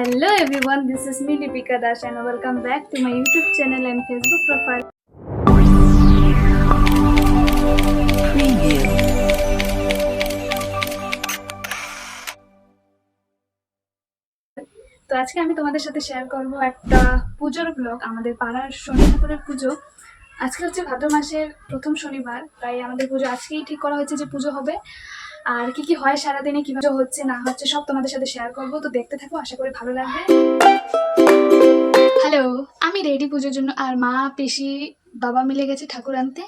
Hello everyone, this is me Deepika Das and welcome back to my YouTube channel and Facebook profile. তো আজকে আমি তোমাদের সাথে share করব একটা পুজোর ব্লগ আমাদের পাড়ার শনি পুজো আজকে হচ্ছে ভাদ্র মাসের প্রথম শনিবার তাই আমাদের পুজো আজকেই ঠিক করা হয়েছে যে পুজো হবে আর কি কি হয় সারাদিনে কীভাবে হচ্ছে, না হচ্ছে, সব তোমাদের সাথে শেয়ার করব। তো দেখতে থাকো, আশা করি ভালো লাগবে। হ্যালো আমি রেডি পুজোর জন্য আর মা, পিসি, বাবা মিলে গেছে ঠাকুর আনতে।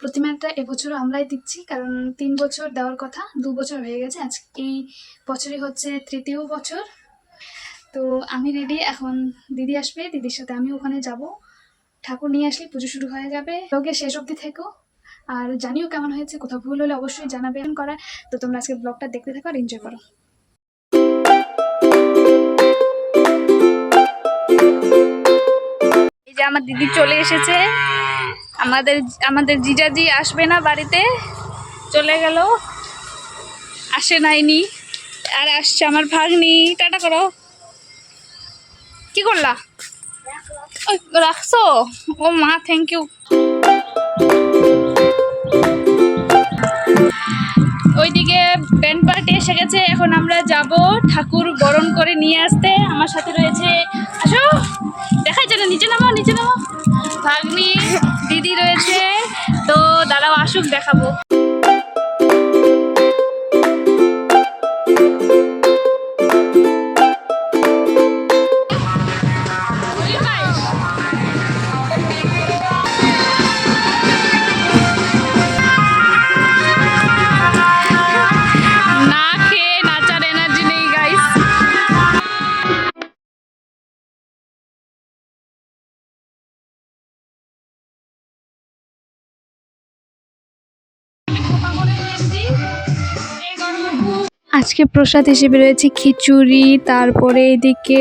প্রতিমাটা এবছরও আমরাই দিচ্ছি, কারণ তিন বছর দেওয়ার কথা, দু বছর হয়ে গেছে। আজ এই বছরই হচ্ছে তৃতীয় বছর। তো আমি রেডি এখন দিদি আসবে, দিদির সাথে আমি ওখানে যাব। ঠাকুর নিয়ে আসলে পুজো শুরু হয়ে যাবে। লোকে শেষ অবধি থেকো। আর জানিও কেমন হয়েছে, কোথাও ভুল হলে অবশ্যই জানাবে করা। তো তোমরা আজকে ব্লগটা দেখতে থাকো আর এনজয় করো। এই যে আমার দিদি চলে এসেছে। আমাদের আমাদের জিজাজি আসবে না বাড়িতে, চলে গেল। আসে নাইনি আর আসছে আমার ভাগ্নি। টাটা করো। কি করলা? রাখছো? ও মা থ্যাংক ইউ ওইদিকে ব্যান্ড পার্টি এসে গেছে, এখন আমরা যাব ঠাকুর বরণ করে নিয়ে আসতে। আমার সাথে রয়েছে, আসো। দেখাই যেন নিচে নামো নিচে নামো। ভাগ্নি, দিদি রয়েছে। তো দাদাও আসুক, দেখাবো। আজকে প্রসাদ হিসেবে রয়েছে খিচুড়ি তারপরে এদিকে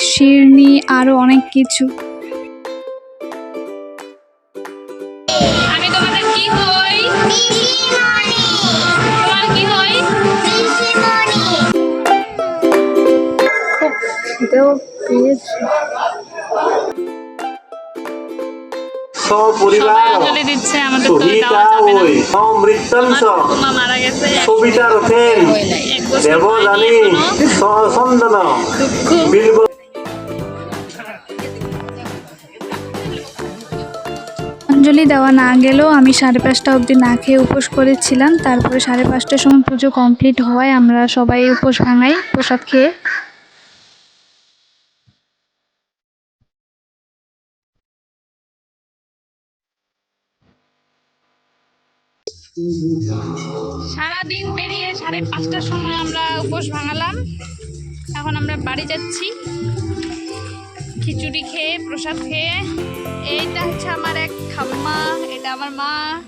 শিরনি আরও অনেক কিছু। আমি তোমাদের কি হই? তোমার কি হই? খুব খিদেও পেয়েছে। সপরিবার সহিতা ওই সবিতা রথেন বিলব অঞ্জলি দেওয়া না গেলেও আমি সাড়ে পাঁচটা অবধি না খেয়ে উপোস করেছিলাম। তারপরে সাড়ে পাঁচটার সময় পুজো কমপ্লিট হওয়ায় আমরা সবাই উপোস ভাঙাই প্রসাদ খেয়ে। সারাদিন পেরিয়ে সাড়ে পাঁচটার সময় আমরা উপোস ভাঙালাম। এখন আমরা বাড়ি যাচ্ছি। খিচুড়ি খেয়ে, প্রসাদ খেয়ে। এইটা হচ্ছে আমার এক ঠাম্মা, এটা আমার মা।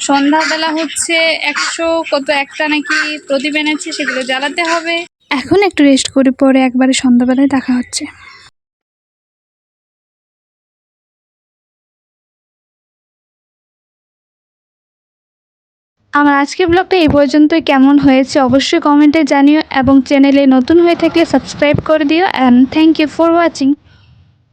সন্ধ্যাবেলা হচ্ছে একশো কত একটা নাকি প্রদীপ এনেছে, সেগুলো জ্বালাতে হবে। এখন একটু রেস্ট করে পরে একবারে সন্ধ্যাবেলায় দেখা হচ্ছে। আমার আজকের ব্লগটা এই পর্যন্তই। কেমন হয়েছে অবশ্যই কমেন্টে জানিও এবং চ্যানেলে নতুন হয়ে থাকলে সাবস্ক্রাইব করে দিও। And thank you for watching